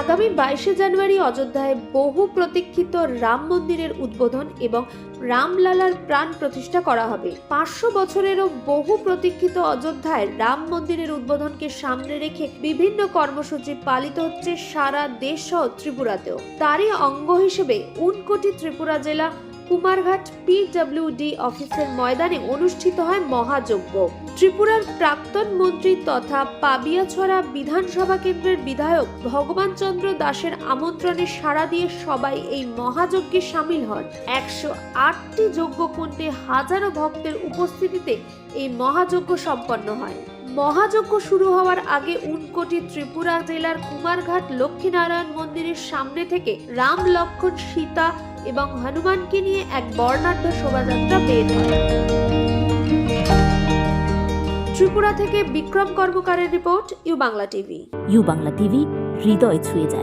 আগামী বাইশে জানুয়ারি অযোধ্যায় বহু প্রতীক্ষিত রাম মন্দিরের উদ্বোধন এবং রামলালার প্রাণ প্রতিষ্ঠা করা হবে। পাঁচশো বছরেরও বহু প্রতীক্ষিত অযোধ্যায় রাম মন্দিরের উদ্বোধনকে সামনে রেখে বিভিন্ন কর্মসূচি পালিত হচ্ছে সারা দেশ সহ ত্রিপুরাতেও। তারই অঙ্গ হিসেবে উনকোটি ত্রিপুরা জেলা কুমারঘাট পিডব্লিউডি অফিসের ময়দানে অনুষ্ঠিত হয় মহাযজ্ঞ। ত্রিপুরার প্রাক্তন মন্ত্রী তথা পাবিয়াছড়া বিধানসভা কেন্দ্রের বিধায়ক ভগবান চন্দ্র দাসের আমন্ত্রণে সাড়া দিয়ে সবাই এই মহাযজ্ঞে সামিল হন। একশো আটটি যজ্ঞকুণ্ডে হাজারো ভক্তের উপস্থিতিতে এই মহাযজ্ঞ সম্পন্ন হয়। মহাযজ্ঞ শুরু হওয়ার আগে উনকোটি ত্রিপুরা জেলার কুমারঘাট লক্ষ্মীনারায়ণ মন্দিরের সামনে থেকে রাম লক্ষণ, সীতা এবং হনুমানকে নিয়ে এক বর্ণাঢ্য শোভাযাত্রা বের ত্রিপুরা থেকে Bikram কর্মকারের report, U Bangla TV. U Bangla TV, হৃদয় ছুঁয়ে যায়।